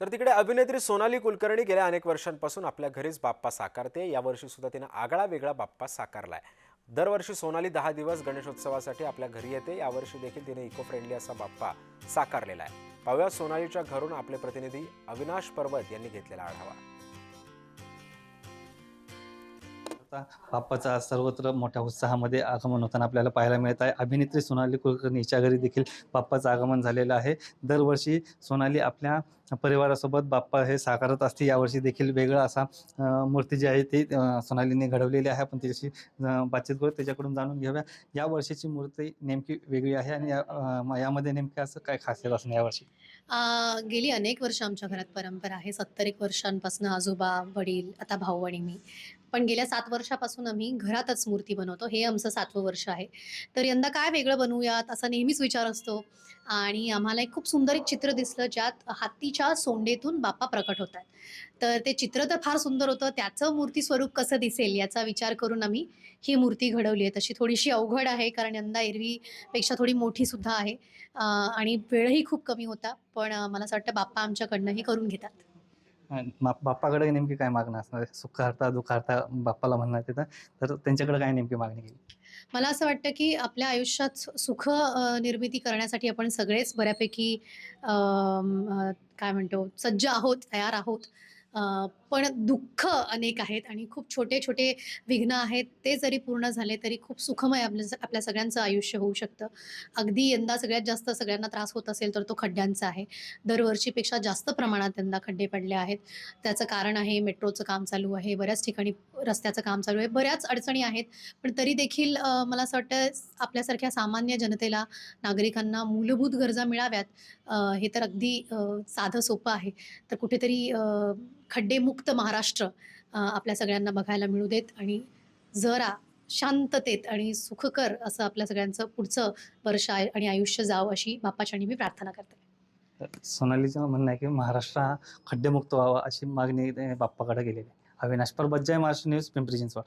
तर तिकडे अभिनेत्री सोनाली कुलकर्णी गेल्या अनेक वर्षांपासून आपल्या घरीच बाप्पा साकारते. यावर्षी सुद्धा तिनं आगळा वेगळा बाप्पा साकारलाय. दरवर्षी सोनाली दहा दिवस गणेशोत्सवासाठी आपल्या घरी येते. यावर्षी देखील तिने इको फ्रेंडली असा बाप्पा साकारलेला आहे. पाहूया सोनालीच्या घरून आपले प्रतिनिधी अविनाश पर्वत यांनी घेतलेला आढावा. आता बाप्पाचा आज सर्वत्र मोठ्या उत्साहामध्ये आगमन होताना आपल्याला पाहायला मिळत आहे. अभिनेत्री सोनाली कुलकर्णी हिच्या घरी देखील बाप्पाचं आगमन झालेलं आहे. दरवर्षी सोनाली आपल्या परिवारासोबत बाप्पा हे साकारत असते. यावर्षी देखील वेगळा असा मूर्ती जी आहे ती सोनालीने घडवलेली आहे. आपण त्याच्याशी बातचीत करू. त्याच्याकडून जाणून घेऊया. या वर्षीची मूर्ती नेमकी वेगळी आहे आणि या- यामध्ये नेमकं असं काय खासियत असणार यावर्षी? गेली अनेक वर्ष आमच्या घरात परंपरा आहे. सत्तर एक वर्षांपासून आजोबा वडील आता भाऊ आणि मी. पण गेल्या सात वर्ष वर्षापासून आम्ही घरातच मूर्ती बनवतो. हे आमचं सातवं वर्ष आहे. तर यंदा काय वेगळं बनवूयात? असा नेहमीच विचार असतो. आणि आम्हाला एक खूप सुंदर एक चित्र दिसलं ज्यात हत्तीच्या सोंडेतून बाप्पा प्रकट होत आहेत तर ते चित्र तर फार सुंदर होतं. त्याचं मूर्ती स्वरूप कसं दिसेल याचा विचार करून आम्ही ही मूर्ती घडवली आहे. तशी थोडीशी अवघड आहे कारण यंदा एरवीपेक्षा थोडी मोठी सुद्धा आहे. आणि वेळही खूप कमी होता. पण मला असं वाटतं बाप्पा आमच्याकडनं हे करून घेतात. बाप्पाकडे नेमकी काय मागणं असणार? सुखार्ता दुखार्ता बाप्पाला म्हणणार तिथं? तर त्यांच्याकडे काय नेमकी मागणी केली? मला असं वाटतं की आपल्या आयुष्यात सुख निर्मिती करण्यासाठी आपण सगळेच बऱ्यापैकी काय म्हणतो सज्ज आहोत तयार आहोत. पण दुःख अनेक आहेत आणि खूप छोटे छोटे विघ्न आहेत. ते जरी पूर्ण झाले तरी खूप सुखमय आपल्या आपल्या सगळ्यांचं आयुष्य होऊ शकतं. अगदी यंदा सगळ्यात जास्त सगळ्यांना त्रास होत असेल तर तो खड्ड्यांचा आहे. दरवर्षीपेक्षा जास्त प्रमाणात यंदा खड्डे पडले आहेत. त्याचं कारण आहे मेट्रोचं काम चालू आहे बऱ्याच ठिकाणी रस्त्याचं काम चालू आहे. बऱ्याच अडचणी आहेत पण तरी देखील मला असं वाटतं आपल्यासारख्या सामान्य जनतेला नागरिकांना मूलभूत गरजा मिळाव्यात. हे तर अगदी साधं सोपं आहे. तर कुठेतरी खड्डेमुक्त महाराष्ट्र आपल्या सगळ्यांना बघायला मिळू देत. आणि जरा शांततेत आणि सुखकर असं आपल्या सगळ्यांचं पुढचं वर्ष आणि आयुष्य जावं अशी बाप्पाच्यानी मी प्रार्थना करते. सोनालीचं म्हणणं आहे की महाराष्ट्र हा खड्डेमुक्त व्हावा अशी मागणी बाप्पाकडे गेलेली आहे. अविनाश परबत जय महाराष्ट्र न्यूज पिंपरी चिंचवड.